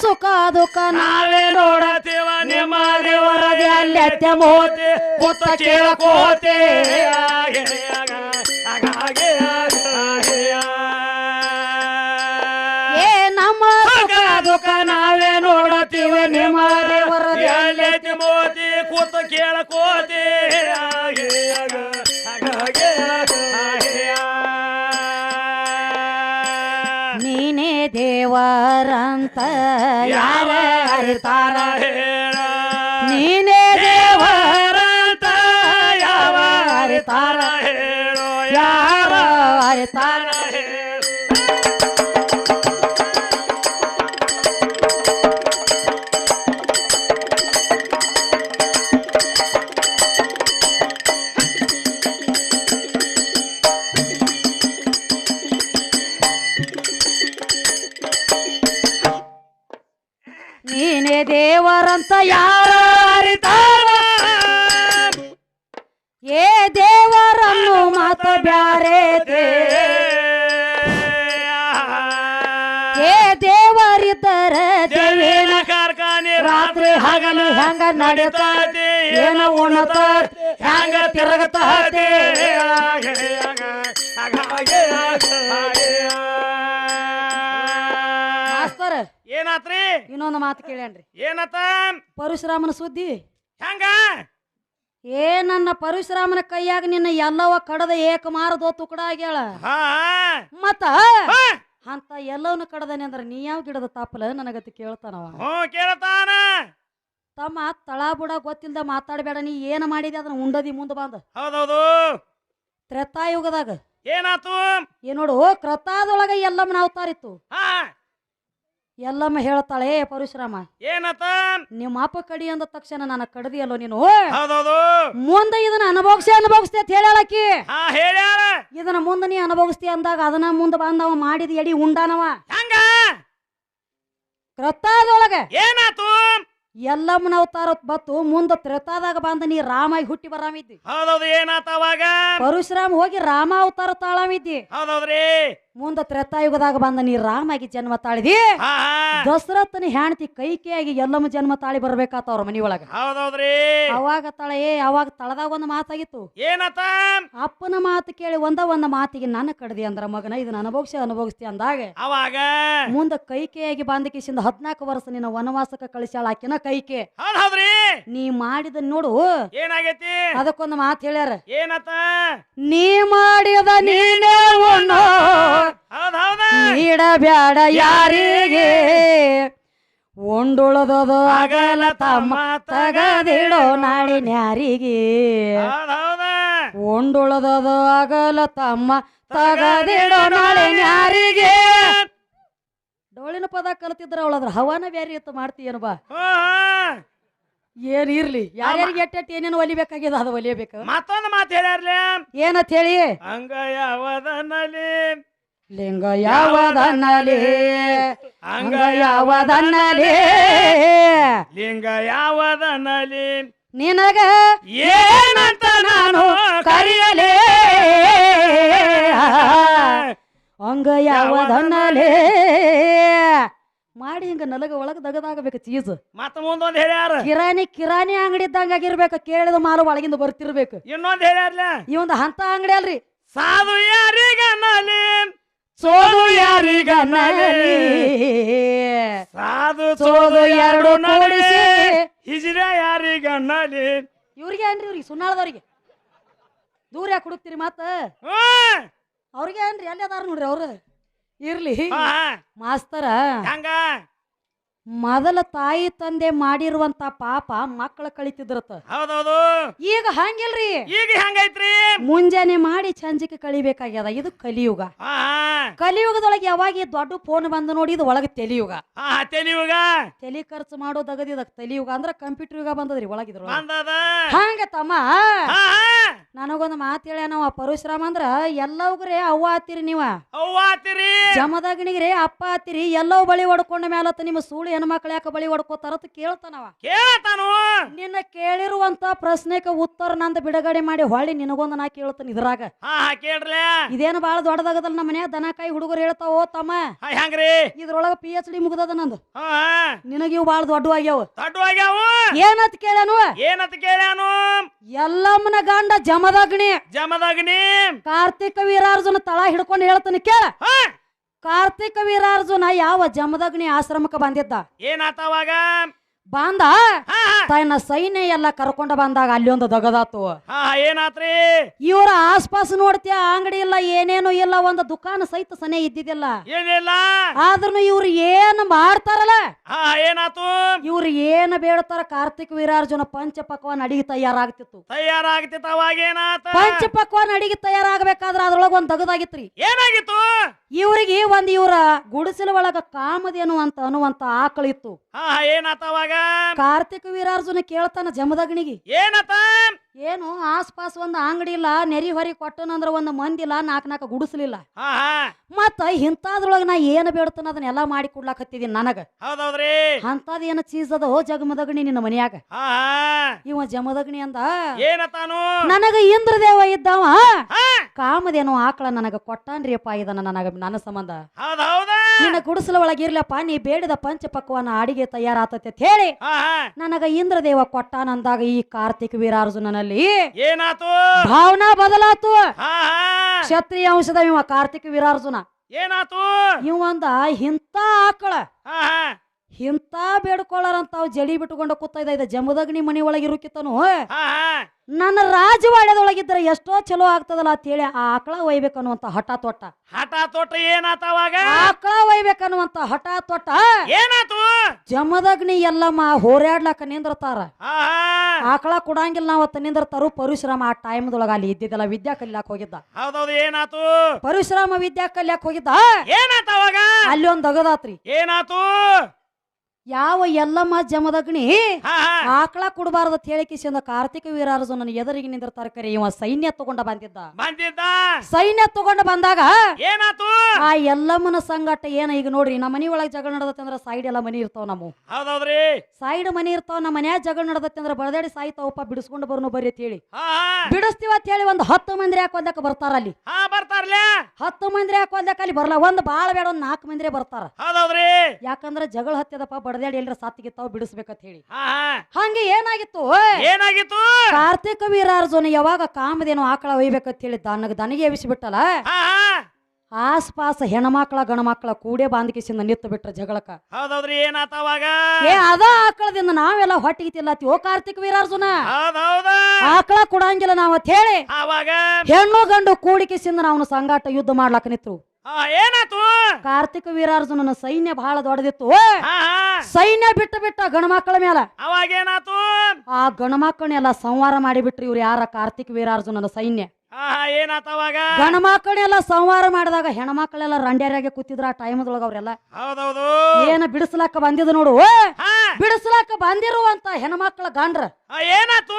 ಸುಖ ದುಃಖ ನಾವೇ ನೋಡತೇವ ನಿಮ್ಮ ದೇವರ ಅಲ್ಲೆತ್ತೆ ಮೋತಿ ಕೂತ ಕೇಳಕೋತೆ. ಏ ನಮ್ಮ ಸುಖ ದುಃಖ ನಾವೇ ನೋಡತೀವ ನಿಮ್ಮ ದೇವರ ಎಲ್ಲೈತಿ ಮೋತಿ ಕೂತ ಕೇಳಕೋತೆ. ದೇವರಂತ ಯಾರ ಅರಿತಾರ ಹೇಳ? ನೀನೇ ದೇವರಂತ ಯಾವ ಅರಿತಾರ ಹೇಳೋ? ಯಾರ ಅರಿತಾರ ಏ ದೇವರನ್ನು ಮಾತ ಬ್ಯಾರೆ ಏ ದೇವರಿದ್ದರ ದೇವೇನ ಕಾರ್ಖಾನೆ ರಾತ್ರಿ ಹಗಲು ಹೆಂಗ ನಡೀತೈತಿ ಏನ ಉಣತೈತಿ ಹೆಂಗ ತಿರುಗತೈತಿ ಮಾಸ್ತರ್ ಏನಾತ್ರಿ? ಇನ್ನೊಂದು ಮಾತು ಕೇಳ್ಯಾನ್ರಿ. ಏನತ್ತ? ಪರಶುರಾಮನ ಸುದ್ದಿ? ಹೆಂಗ? ಏ ನನ್ನ ಪರಶುರಾಮನ ಕೈಯಾಗ ನಿನ್ನ ಎಲ್ಲವ ಕಡದ ಏಕ ಮಾರದೋ ತುಕಡ ಆಗ್ಯಾಳ. ಹಾ ಮತ್ತ. ಅಂತ ಎಲ್ಲವನ್ನ ಕಡದನೆ ಅಂದ್ರ ನೀ ಯಾವ ಗಿಡದ ತಾಪಲ ನನಗತಿ ಕೇಳ್ತಾನವ? ಹ್ಞೂ ಕೇಳ್ತಾನ. ತಮ್ಮ ತಳ ಬುಡ ಗೊತ್ತಿಲ್ದ ಮಾತಾಡಬೇಡ ನೀ ಏನ ಮಾಡಿದೆ ಅದನ್ನ ಉಂಡದಿ ಮುಂದ ಬಂದ. ಹೌದೌದು. ತ್ರೇತಾಯುಗದಾಗ ಏನಾತು? ಏ ನೋಡು ಕ್ರತಾದೊಳಗ ಎಲ್ಲಮ್ಮನ ಅವತಾರಿತ್ತು ಹಾ. ಎಲ್ಲಮ್ಮ ಹೇಳ್ತಾಳೆ "ಏ ಪರಶುರಾಮ ಏನತ ನಿಮ್ಮ ಅಪ್ಪ ಕಡಿ ಅಂದ ತಕ್ಷಣ ನಾನು ಕಡದಿಯಲ್ಲೋ ನೀನು? ಹೌದೌದು. ಮುಂದೆ ಇದನ್ನ ಅನುಭವಿಸಿ ಅನುಭವಿಸ್ತಿ ಅಂತ ಹೇಳಾಳಕಿ ಹಾ ಹೇಳ್ಯಾರ ಇದನ್ನ ಮುಂದೆ ನೀ ಅನುಭವಿಸ್ತಿ ಅಂದಾಗ ಅದನ್ನ ಮುಂದೆ ಬಂದವ ಮಾಡಿದ ಎಡಿ ಉಂಡಾನವ. ಹೆಂಗ? ಕ್ರತಾದೊಳಗ ಏನಾತು? ಎಲ್ಲಮ್ಮನ ಅವತಾರ ಬತ್ತು ಮುಂದ ತ್ರೇತಾದಾಗ ಬಂದ ನೀ ರಾಮಾಗಿ ಹುಟ್ಟಿ ಬರಾಮಿದ್ದಿ. ಹೌದೌದು ಏನಾತ ಅವಾಗ? ಪರಶುರಾಮ್ ಹೋಗಿ ರಾಮ ಅವತಾರ ತಾಳಾಮಿದ್ದಿ. ಹೌದೌದ್ರಿ. ಮುಂದ ತ್ರೇತಾಯುಗದಾಗ ಬಂದ ನೀ ರಾಮಾಗಿ ಜನ್ಮ ತಾಳಿದಿ ದಸರಥನ ಹೆಂಡತಿ ಕೈಕೆಯಾಗಿ ಎಲ್ಲಮ್ಮ ಜನ್ಮ ತಾಳಿ ಬರ್ಬೇಕಾತ ಅವ್ರ ಮನಿಯೊಳಗ. ಹೌದೌದ್ರಿ. ಅವಾಗ ತಳ ಏ ಅವಾಗ ತಳದಾಗ ಒಂದು ಮಾತಾಗಿತ್ತು. ಏನತ್ತ? ಅಪ್ಪನ ಮಾತು ಕೇಳಿ ಒಂದ ಒಂದ ಮಾತಿಗೆ ನನ್ನ ಕಡ್ದಿ ಅಂದ್ರ ಮಗನ ಇದನ್ನ ಅನುಭವಿಸಿ ಅನುಭವಿಸ್ತಿ ಅಂದಾಗ ಅವಾಗ? ಮುಂದ ಕೈಕೆಯಾಗಿ ಬಂದಕಿಸಿಂದ ಹದ್ನಾಲ್ಕು ವರ್ಷ ನಿನ್ನ ವನವಾಸಕ್ಕೆ ಕಳಿಸ್ಯಾಳ ಆಕಿನ ಕೈಕೆ. ನೀ ಮಾಡಿದ ನೋಡು. ಏನಾಗೈತಿ? ಅದಕ್ಕೊಂದು ಮಾತು ಹೇಳ್ಯಾರ. ಏನತ್ತ? ನೀ ಮಾಡಿದ ನೀನೇ ನೀಡಬ್ಯಾಡ ಯಾರಿಗೆ? ಉಂಡುಳದದು ಅಗಲ ತಮ್ಮ ತಗದಿಡೋ ನಾಳೆ ನ್ಯಾರಿಗೆ? ಹೌದ್ ಅಗಲ ಉಂಡುಳದದು ಆಗಲ ತಮ್ಮ ತಗದಿಡೋ ನಾಳೆ ನ್ಯಾರಿಗೆ? ಡೋಳಿನ ಪದ ಕಲ್ತಿದ್ರ ಅವಳದ್ರ ಹವಾನ ಬೇರೆ ಇತ್ತು ಮಾಡ್ತೀಯನು ಬಾ. ಏನ್ ಇರ್ಲಿ? ಯಾರ್ಯಾರಿಗೆ ಎಟ್ಟೆಟ್ಟು ಏನೇನು ಒಲಿಬೇಕಾಗಿದೆ ಅದು ಒಲಿಯಬೇಕು? ಮತ್ತೊಂದು ಮಾತು ಹೇಳ್ಯಾರ್ಲಿ. ಏನಂತ ಹೇಳಿ? ಹಂಗ ಯಾವದನಲ್ಲಿ ಲಿಂಗ ಯಾವದನ್ನಲಿ? ಅಂಗ ಯಾವದನ್ನಲಿ? ಲಿಂಗ ಯಾವದನ್ನಲಿ? ನಿನಗ ಏನಂತ ನಾನು ಕರೆಯಲೇ? ಅಂಗ ಯಾವದನ್ನಲಿ? ಮಾಡಿ ಹಿಂಗ ನಲಗ ಒಳಗ ದಗದಾಗಬೇಕು ಚೀಸ್. ಮತ್ತ ಮುಂದೊಂದ್ ಹೇಳ್ಯಾರ? ಕಿರಾಣಿ ಕಿರಾಣಿ ಅಂಗಡಿ ಇದ್ದಂಗ ಆಗಿರ್ಬೇಕು ಕೇಳಿದ ಮಾಲು ಒಳಗಿಂದ ಬರ್ತಿರ್ಬೇಕು. ಇನ್ನೊಂದ್ ಹೇಳ್ಯಾರ್ಲ? ಒಂದು ಹಂತ ಅಂಗಡಿ ಅಲ್ರಿ. ಸಾಧು ಯಾರಿಗನ್ನಲಿ? ಸೋದು ಯಾರಿಗನ್ನಲಿ ಸಾಧು ಸೋದು ಎರಡು ಕೂಡಿಸಿ. ಹಿಜಿರ ಯಾರಿಗನ್ನಲಿ ಇವ್ರಿಗೆ ಏನ್ರಿ ಇವ್ರಿಗೆ? ಸುನ್ನಾಳದವ್ರಿಗೆ ದೂರ ಯಾಕೆ ಹುಡುಕ್ತಿರಿ ಮತ್ತ ಹ್ಮ್. ಅವ್ರಿಗೆ ಏನ್ರಿ? ಎಲ್ಲಿ ಅದಾರ ನೋಡ್ರಿ ಅವ್ರು? ಇರ್ಲಿ. ಮಾಸ್ತರ. ಹೆಂಗ? ಮೊದಲ ತಾಯಿ ತಂದೆ ಮಾಡಿರುವಂತ ಪಾಪ ಮಕ್ಕಳ ಕಳಿತಿದ್ರತ. ಹೌದೌದು. ಈಗ ಹಂಗಿಲ್ರಿ. ಈಗ ಹೆಂಗೈತ್ರಿ? ಮುಂಜಾನೆ ಮಾಡಿ ಚಂಜಿಕೆ ಕಳಿಬೇಕಾಗ್ಯದ. ಇದು ಕಲಿಯುಗ. ಕಲಿಯುಗದೊಳಗೆ ಯಾವಾಗ ಈ ದೊಡ್ಡ ಫೋನ್ ಬಂದು ನೋಡಿ ಇದು ಒಳಗೆ ತೆಲಿಯುಗ. ತೆಲಿಯುಗ. ತೆಲಿ ಖರ್ಚು ಮಾಡೋ ದಗದಿದ ತಲಿಯುಗ ಅಂದ್ರ ಕಂಪ್ಯೂಟರ್ ಯುಗ ಬಂದದ್ರಿ ಒಳಗಿದ್ರು ಹಂಗ ತಮ್ಮ. ನನಗೊಂದು ಮಾತು ಹೇಳ ನಾವು ಪರಶುರಾಮ ಅಂದ್ರ ಎಲ್ಲವ್ರೆ ಅವ್ವ ಆತಿರಿ ನೀವ. ಅವ್ವ ಆತಿರಿ. ಜಮದಗ್ನಿಗ್ರಿ ಅಪ್ಪ ಆತಿರಿ ಎಲ್ಲವ್ ಬಳಿ ಹೊಡ್ಕೊಂಡ ಮ್ಯಾಲತ್ತ ನಿಮ್ಮ ಸೂಳು ಹೆಣ್ಮಕ್ಳು ಯಾಕೆ ಬಳಿ ಹೊಡ್ಕೋತಾರತ್ ಕೇಳ್ತಾನವ ಕೇಳ್ತಾನು ನಿನ್ನ ಕೇಳಿರುವಂತ ಪ್ರಶ್ನೆಗೆ ಉತ್ತರ ನಂದು ಬಿಡುಗಡೆ ಮಾಡಿ ಹೊಳ್ಳಿ ನಿನಗೊಂದು ನಾ ಕೇಳ್ತಾನೆ ಇದ್ರಾಗ. ಕೇಳ್ರಲೆ. ಇದೇನು ಬಾಳ ದೊಡ್ಡದಾಗದಲ್ಲ ನಮ್ಮ ಮನ್ಯಾಗ ದನಕಾಯಿ ಹುಡುಗರು ಹೇಳ್ತಾವ ತಮ್ಮ? ಹೆಂಗ್ರಿ? ಇದ್ರೊಳಗ ಪಿ ಎಚ್ ಡಿ ಮುಗ್ದದ ನಂದು. ನಿನಗ ಇವು ಬಾಳ ದೊಡ್ಡ ಆಗ್ಯಾವ. ದೊಡ್ಡವಾಗ್ಯಾವು? ಏನತ್ ಕೇಳ್ಯಾನು? ಏನಂತ ಕೇಳ್ಯಾನು? ಎಲ್ಲಮ್ಮನ ಗಂಡ ಜಮದಗ್ನಿ. ಜಮದಗ್ನಿ. ಕಾರ್ತಿಕ ವೀರಾರ್ಜುನ ತಳ ಹಿಡ್ಕೊಂಡು ಹೇಳ್ತಾನೆ ಕೇಳ. ಕಾರ್ತಿಕ ವೀರಾರ್ಜುನ ಯಾವ ಜಮದಗ್ನಿ ಆಶ್ರಮಕ್ಕೆ ಬಂದಿದ್ದ? ಏನಾತವಾಗ ಬಂದ? ತನ್ನ ಸೈನ್ಯ ಎಲ್ಲ ಕರ್ಕೊಂಡ ಬಂದಾಗ ಅಲ್ಲಿ ಒಂದು ದಗದಾತು. ಏನಾತ್ರಿ? ಇವರ ಆಸ್ಪಾಸ್ ನೋಡ್ತೀಯ ಅಂಗಡಿ ಇಲ್ಲ ಏನೇನು ಇಲ್ಲ ಒಂದು ದುಕಾನ ಸಹಿತ ಸನೆ ಇದ್ದಿದ್ದಿಲ್ಲ. ಏನಿಲ್ಲ ಆದ್ರೂ ಇವ್ರು ಏನ್ ಮಾಡ್ತಾರಲ್ಲ? ಏನಾತು? ಇವ್ರು ಏನ್ ಬೇಡ್ತಾರ ಕಾರ್ತಿಕ್ ವೀರಾರ್ಜುನ ಪಂಚ ಪಕ್ವಾನ್ ಅಡಿಗೆ ತಯಾರಾಗ್ತಿತ್ತು. ತಯಾರಾಗ್ತಿತ್ತು ಅವಾಗ ಏನಾತ? ಪಂಚ ಪಕ್ವಾನ್ ಅಡಿಗೆ ತಯಾರಾಗಬೇಕಾದ್ರ ಅದ್ರೊಳಗ ಒಂದ್ ದಗದಾಗಿತ್ರಿ. ಏನಾಗಿತ್ತು? ಇವ್ರಿಗೆ ಒಂದ್ ಇವ್ರ ಗುಡಿಸಲ ಒಳಗ ಕಾಮದೇನು ಅಂತ ಅನ್ನುವಂತ ಆಕಳಿತ್ತು. ಏನಾತವಾಗ ಏನಾತ ಅವಾಗ? ಕಾರ್ತಿಕ ವೀರಾರ್ಜುನ ಕೇಳ್ತಾನ ಜಮದಗ್ನಿಗೆ. ಏನತ ಏನು ಆಸ್ಪಾಸ್ ಒಂದ್ ಅಂಗಡಿ ಇಲ್ಲ ನೆರಿ ಹೊರಿ ಕೊಟ್ಟನಂದ್ರ ಒಂದ್ ಮಂದಿಲ್ಲ ನಾಕ್ ನಾಲ್ಕು ಗುಡಿಸ್ಲಿಲ್ಲ. ಹಾ ಹಾ. ಮತ್ತ ಇಂತಾದ್ರೊಳಗ ನಾ ಏನ್ ಬೇಡ್ತಾನ ಅದನ್ನೆಲ್ಲ ಮಾಡಿ ಕೊಡ್ಲಾಕತ್ತಿದೀನಿ ನನಗ. ಹೌದೌದ್ರಿ. ಅಂತದ್ ಏನ ಚೀಸ್ ಅದೋ ಜಗಮದಗ್ನಿ ನಿನ್ನ ಮನ್ಯಾಗ. ಹಾ ಹಾ. ಇವ ಜಮದಗ್ನಿ ಅಂದ ಏನತಾನು ನನಗ ಇಂದ್ರದೇವ ಇದ್ದವ. ಹಾ. ಕಾಮದೇನು ಆಕಳ ನನಗ ಕೊಟ್ಟಾನ್ರಿಯಪ್ಪ ಇದನ್ನ ನನಗ ನನ್ನ ಸಂಬಂಧ. ಹೌದ್ ಹೌದ. ನಿನ್ನ ಗುಡಿಸಲ ಒಳಗಿರ್ಲಪ್ಪ ನೀ ಬೇಡದ ಪಂಚ ಪಕ್ವಾನ ಅಡಿಗೆ ತಯಾರಾತತೆ ಅಂತ ಹೇಳಿ. ನನಗ ಇಂದ್ರದೇವ ಕೊಟ್ಟಾನಂದಾಗ ಈ ಕಾರ್ತಿಕ್ ವೀರಾರ್ಜುನನಲ್ಲಿ ಏನಾತು? ಭಾವನಾ ಬದಲಾತು. ಕ್ಷತ್ರಿಯ ಅಂಶದ ಇವ ಕಾರ್ತಿಕ್ ವೀರಾರ್ಜುನ. ಏನಾತು? ಇವಂದ ಇಂತ ಆಕಳ. ಹಾ ಹಾ ಇಂತ ಬೇಡ್ಕೊಳ್ಳಾರಂತ ಅವ್ ಜಡಿ ಬಿಟ್ಟುಕೊಂಡ ಕೂತ ಇದ್ದ ಇದು ಜಮದಗ್ನಿ ಮನಿ ಒಳಗಿರುಕಿತನು ಹಾ? ಹಾ ನನ್ನ ರಾಜವಾಡ್ಯದೊಳಗಿದ್ರೆ ಎಷ್ಟೋ ಚಲೋ ಆಗ್ತದಲ್ಲ ಅಂತ ಹೇಳಿ ಆ ಆಕಳ ಒಯ್ಬೇಕನ್ನುವಂತ ಹಠ ತೊಟ್ಟ. ಹಠ ತೊಟ್ಟ ಏನಾತ ಅವಾಗ? ಆಕಳ ಒಯ್ಬೇಕನ್ನುವಂತ ಹಠ ತೊಟ್ಟ. ಏನಾತು? ಜಮದಗ್ನಿ ಎಲ್ಲಮ್ಮ ಹೋರಾಡ್ಲಕ್ಕ ನಿಂದ್ರತಾರ. ಆಕಳ ಕೊಡಂಗಿಲ್ಲ ನಾವ್ ಅವತ್ತ ನಿಂದ್ರತಾರು ಪರಿಶ್ರಮ ಆ ಟೈಮ್ದೊಳಗ ಅಲ್ಲಿ ಇದ್ದಿದ್ದಲ್ಲ ವಿದ್ಯಾ ಕಲಿಯಾಕ ಹೋಗಿದ್ದ. ಹೌದೌದು ಏನಾತು? ಪರಶುರಾಮ ವಿದ್ಯಾ ಕಲಿಯಾಕ ಹೋಗಿದ್ದ? ಏನಾತ ಅವಾಗ? ಅಲ್ಲಿ ಒಂದ್ ದಗದಾತ್ರಿ. ಏನಾತು? ಯಾವ ಎಲ್ಲಮ್ಮ ಜಮದಗ್ನಿ ಆಕಳ ಕೊಡಬಾರ್ದ ಹೇಳಿಕಿಸಿಂದ ಕಾರ್ತಿಕ ನನ್ನ ಎದುರಿಗೆ ನಿಂದಿರ್ತಾರ ಕರೆ. ಇವ ಸೈನ್ಯ ತಗೊಂಡ ಬಂದಿದ್ದ. ಬಂದಿದ್ದ? ಸೈನ್ಯ ತಗೊಂಡ ಬಂದಾಗ ಏನಾತು? ಆ ಎಲ್ಲಮ್ಮನ ಸಂಘಟ ಏನ ಈಗ ನೋಡ್ರಿ ನಮ್ಮ ಮನಿ ಒಳಗೆ ಜಗಳ ನಡದತ್ತೆ ಅಂದ್ರ ಸೈಡ್ ಎಲ್ಲ ಮನಿ ಇರ್ತಾವ ನಮ್ಮ. ಹೌದೌದ್ರಿ? ಸೈಡ್ ಮನಿ ಇರ್ತಾವ ನಮ್ಮ ಮನ್ಯಾಗ ಜಗಳ ನಡದತ್ತೆ ಅಂದ್ರ ಬಡದಾಡಿ ಸಾಯ್ತಾವಪ್ಪ ಬಿಡಿಸ್ಕೊಂಡು ಬರ್ನು ಬರ್ರಿ ಅಂತ ಹೇಳಿ. ಬಿಡಿಸ್ತೀವ ಅಂತ ಹೇಳಿ ಒಂದ್ ಹತ್ತು ಮಂದಿ ಹಾಕೋದಕ್ಕೆ ಬರ್ತಾರ ಅಲ್ಲಿ? ಹಾ ಬರ್ತಾರ್ಲೆ. ಹತ್ತು ಮಂದಿ ಹಾಕೋದಕ್ಕೆ ಅಲ್ಲಿ ಬರಲ್ಲ ಒಂದ್ ಬಾಳ ಬೇಡ ಒಂದ್ ನಾಲ್ಕು ಮಂದಿ ಬರ್ತಾರ. ಹೌದೌದ್ರಿ. ಯಾಕಂದ್ರ ಜಗಳ ಹತ್ತದಪ್ಪ ಬಡದಾಡಿ ಎಲ್ರ ಸತ್ತಿಗಿತ್ತಾವ ಬಿಡಿಸ್ಬೇಕಂತ ಹೇಳಿ. ಹಂಗೆ ಏನಾಗಿತ್ತು? ಏನಾಗಿತ್ತು? ಕಾರ್ತಿಕ ವೀರಾರ್ಜುನ ಯಾವಾಗ ಕಾಮದೇನು ಆಕಳ ಒಯ್ಬೇಕಂತ ಹೇಳಿ ದನಗ ದನಿಗೆ ಎವಿಸಿಬಿಟ್ಟಲ್ಲ ಹಾ ಹಾ. ಆಸ್ಪಾಸ ಹೆಣ್ಮಕ್ಳ ಗಣಮಕ್ಳ ಕೂಡೆ ಬಾಂಧಕಿಸಿಂದ ನಿತ್ತು ಬಿಟ್ರ ಜಗಳಕ್ಕ. ಹೌದೌದ್ರಿ ಏನಾತ ಅವಾಗ? ಏ ಅದ ಆಕಳದಿಂದ ನಾವೆಲ್ಲ ಹೊಟ್ಟಿಗೆ ಓ ಕಾರ್ತಿಕ ವೀರಾರ್ಜುನ. ಹೌದೌದ? ಆಕಳ ಕೊಡಂಗಿಲ್ಲ ಅಂತ ಹೇಳಿ. ಅವಾಗ? ಹೆಣ್ಣು ಗಂಡು ಕೂಡಿಕಿಸಿಂದ ನಾವು ಸಂಗಾಟ ಯುದ್ಧ ಮಾಡ್ಲಾಕ ನಿತ್ರು. ಏನಾತು? ಕಾರ್ತಿಕ ವೀರಾರ್ಜುನನ ಸೈನ್ಯ ಬಹಳ ದೊಡ್ಡದಿತ್ತು. ಸೈನ್ಯ ಬಿಟ್ಟು ಬಿಟ್ಟ ಗಣಮಕ್ಕಳ ಮೇಲ ಅವಾಗ ಏನಾತು? ಆ ಗಣಮಕ್ಕಳನ್ನೆಲ್ಲ ಸಂವಾರ ಮಾಡಿಬಿಟ್ರಿ ಇವ್ರು ಯಾರ ಕಾರ್ತಿಕ್ ವೀರಾರ್ಜುನನ ಸೈನ್ಯ. ಹಾ ಸೋಮವಾರ ಸಂಹಾರ ಮಾಡಿದಾಗ ಹೆಣ್ಮಕ್ಳೆಲ್ಲ ರಂಡ್ಯಾರಾಗೆ ಕೂತಿದ್ರ ಆ ಟೈಮದೊಳಗ ಅವ್ರೆಲ್ಲ. ಹೌದೌದು. ಏನ ಬಿಡಿಸ್ಲಾಕ ಬಂದಿದ್ ನೋಡು. ಬಿಡಿಸ್ಲಾಕ ಬಂದಿರುವಂತ ಹೆಣ್ಮಕ್ಳ ಗಂಡ್ರ. ಏನಾತು?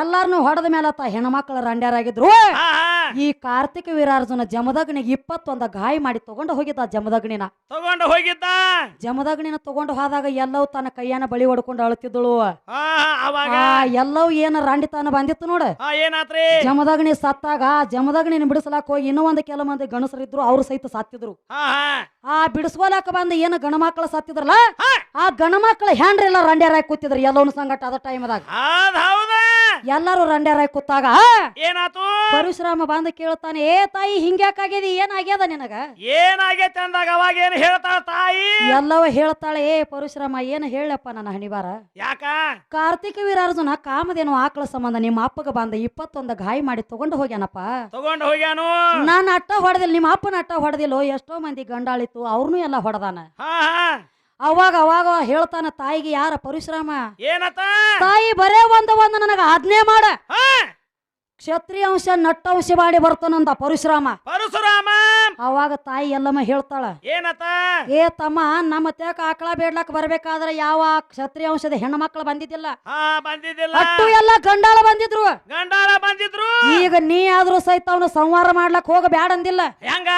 ಎಲ್ಲಾರನು ಹೊಡೆದ ಮೇಲತ್ತ ಹೆಣ್ಮಕ್ಳ ರಂಡ್ಯಾರಾಗಿದ್ರು. ಈ ಕಾರ್ತಿಕ ವೀರಾರ್ಜುನ ಜಮದಗ್ನಿಗೆ ಇಪ್ಪತ್ತೊಂದ ಗಾಯ ಮಾಡಿ ತಗೊಂಡು ಹೋಗಿದ್ದ ಜಮದಗ್ನಿನ. ತಗೊಂಡು ಹೋಗಿದ್ದ? ಜಮದಗ್ನಿನ ತಗೊಂಡು ಹೋದಾಗ ಎಲ್ಲವೂ ತನ್ನ ಕೈಯನ್ನ ಬಳಿ ಹೊಡ್ಕೊಂಡು ಆ ಎಲ್ಲವೂ ಏನ ರಂಡಿತನ ಬಂದಿತ್ತು ನೋಡು. ಏನಾತ್ರಿ? ಜಮದಗ್ನಿ ಸತ್ತಾಗ ನೀನು ಬಿಡಿಸಲಾಕ ಹೋಗಿ ಇನ್ನೂ ಒಂದು ಕೆಲ ಮಂದಿ ಗಣಸರಿದ್ರು ಅವ್ರು ಸಹಿತ ಸಾತ್ತಿದ್ರು. ಆ ಬಿಡಿಸ್ಕೊಲಾಕ ಬಂದ ಏನು ಗಣ ಮಕ್ಕಳ ಸಾತ್ತಿದ್ರಲ್ಲ ಆ ಹ್ಯಾಂಡ್ರಿ ಎಲ್ಲ ರಂಡ್ಯಾರ ಕೂತಿದ್ರು ಎಲ್ಲವನ್ನ ಸಂಗಟ ಅದ ಟೈಮ್ದಾಗ ಎಲ್ಲರೂ ರಂಡ್ಯಾರಾಗಿ ಕೂತಾಗ ಏನಾತು? ಪರಶುರಾಮ ಬಂದ ಕೇಳ್ತಾನೆ ಏ ತಾಯಿ ಹಿಂಗ್ಯಾಕಾಗ್ಯದಿ ಏನಾಗ್ಯದ ನಿನಗ? ಏನಾಗೈತೆ ಅಂದಾಗ ಅವಾಗ ಏನ್ ಹೇಳ್ತಾಳ ತಾಯಿ? ಎಲ್ಲವ ಹೇಳ್ತಾಳೆ ಏ ಪರಶುರಾಮ ಏನ್ ಹೇಳಪ್ಪ ನನ್ನ ಹಣಿವಾರ ಯಾಕ? ಕಾರ್ತಿಕ ವೀರಾರ್ಜುನ ಕಾಮದೇನು ಆಕಳ ಸಂಬಂಧ ನಿಮ್ಮ ಅಪ್ಪಗ ಬಂದ ಇಪ್ಪತ್ತೊಂದ ಗಾಯ ಮಾಡಿ ತಗೊಂಡು ಹೋಗ್ಯಾನಪ್ಪ. ತಗೊಂಡು ಹೋಗ್ಯಾನು? ನಾನು ಅಟ್ಟ ಹೊಡೆದಿಲ್ಲ ನಿಮ್ಮ ಅಪ್ಪನ ಅಟ್ಟ ಹೊಡೆದಿಲ್ಲೋ ಎಷ್ಟೋ ಮಂದಿ ಗಂಡಾಳಿತ್ತು ಅವ್ರನ್ನೂ ಎಲ್ಲ ಹೊಡೆದಾನ. ಅವಾಗ ಅವಾಗ ಹೇಳ್ತಾನ ತಾಯಿಗೆ ಯಾರ ಪರಿಶ್ರಮ? ಏನತ? ತಾಯಿ ಬರೇ ಒಂದ ಒಂದ ನನಗ ಆಜ್ಞೆ ಮಾಡ. ಕ್ಷತ್ರಿಯ ಅಂಶ ನಟ್ಟಂಶ ಮಾಡಿ ಬರ್ತಾನಂದ ಪರಶುರಾಮ. ಪರಶುರಾಮ! ಅವಾಗ ತಾಯಿ ಎಲ್ಲಮ್ಮ ಹೇಳ್ತಾಳ ಏನತ? ಏ ತಮ್ಮ ನಮ್ಮ ತೇಕ ಆಕಳ ಬೇಡ್ಲಕ್ ಬರ್ಬೇಕಾದ್ರೆ ಯಾವ ಕ್ಷತ್ರಿಯ ಅಂಶದ ಹೆಣ್ಣು ಮಕ್ಕಳು ಬಂದಿದ್ದಿಲ್ಲ. ಅಟ್ಟು ಎಲ್ಲ ಗಂಡಾಳ ಬಂದಿದ್ರು. ಗಂಡಾಳ ಬಂದಿದ್ರು. ಈಗ ನೀ ಆದ್ರೂ ಸಹಿತ ಅವನು ಸಂವಾರ ಮಾಡ್ಲಕ್ ಹೋಗ ಬ್ಯಾಡ ಅಂದಿಲ್ಲ. ಹೆಂಗ?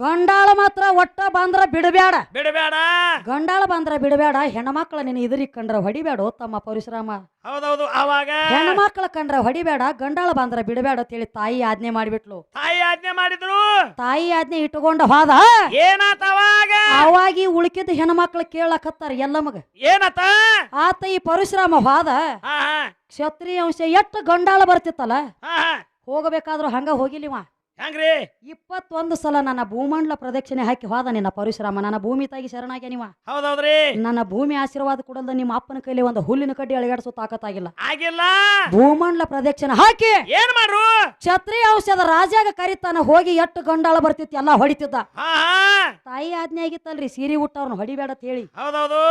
ಗಂಡಾಳ ಮಾತ್ರ ಒಟ್ಟ ಬಂದ್ರ ಬಿಡಬೇಡ ಬಿಡಬೇಡ ಗಂಡಾಳ ಬಂದ್ರ ಬಿಡಬೇಡ ಹೆಣ್ಮಕ್ಳ ನಿನ್ನ ಇದ್ರಿಗೆ ಕಂಡ್ರ ಹೊಡಿಬೇಡ ತಮ್ಮ ಪರಶುರಾಮ. ಹೌದೌದು ಅವಾಗ ಹೆಣ್ಮಕ್ಳ ಕಂಡ್ರ ಹೊಡಿಬೇಡ ಗಂಡಾಳ ಬಂದ್ರ ಬಿಡಬೇಡ ಅಂತೇಳಿ ತಾಯಿ ಆಜ್ಞೆ ಮಾಡಿಬಿಟ್ಲು. ತಾಯಿ ಆಜ್ಞೆ ಮಾಡಿದ್ರು. ತಾಯಿ ಆಜ್ಞೆ ಇಟ್ಟುಕೊಂಡ ಹೋದ. ಏನಾತ ಅವಾಗ? ಅವಾಗಿ ಉಳ್ಕಿದ ಹೆಣ್ಮಕ್ಳು ಕೇಳಕತ್ತಾರ ಎಲ್ಲಮಗ. ಏನತ್ತ ಆತ ಈ ಪರಿಶ್ರಮ ಹೋದ. ಕ್ಷತ್ರಿಯ ಅಂಶ ಎಷ್ಟು ಗಂಡಾಳ ಬರ್ತಿತ್ತಲ್ಲ. ಹೋಗಬೇಕಾದ್ರೂ ಹಂಗ ಹೋಗಿಲಿವ ಹೆಂಗ್ರಿ ಇಪ್ಪತ್ತೊಂದು ಸಲ ನನ್ನ ಭೂಮಂಡಲ ಪ್ರದಕ್ಷಿಣೆ ಹಾಕಿ ಹೋದ ನಿನ್ನ ಪರಶುರಾಮ. ನನ್ನ ಭೂಮಿ ತಾಗಿ ಶರಣಾಗ್ಯ ನೀವ. ಹೌದೌದ್ರಿ? ನನ್ನ ಭೂಮಿ ಆಶೀರ್ವಾದ ಕೊಡಲ್ದ ನಿಮ್ಮ ಅಪ್ಪನ ಕೈಲಿ ಒಂದು ಹುಲ್ಲಿನ ಕಡ್ಡಿ ಅಳಗಾಡಿಸೋ ತಾಕತ್ತಾಗಿಲ್ಲ. ಆಗಿಲ್ಲ? ಭೂಮಂಡಲ ಪ್ರದಕ್ಷಿಣೆ ಹಾಕಿ ಏನ್ ಮಾಡ್ರು? ಛತ್ರಿ ಔಷಧ ರಾಜಾಗ ಕರಿತಾನ ಹೋಗಿ ಎಟ್ಟು ಗಂಡಾಳ ಬರ್ತಿತ್ತು ಎಲ್ಲ ಹೊಡಿತಿದ್ದ. ಹಾ ಹಾ. ತಾಯಿ ಆಜ್ಞೆ ಆಗಿತ್ತಲ್ರಿ ಸೀರೆ ಹುಟ್ಟವ್ರನ್ನ ಹೊಡಿಬೇಡ ಅಂತ ಹೇಳಿ. ಹೌದೌದು.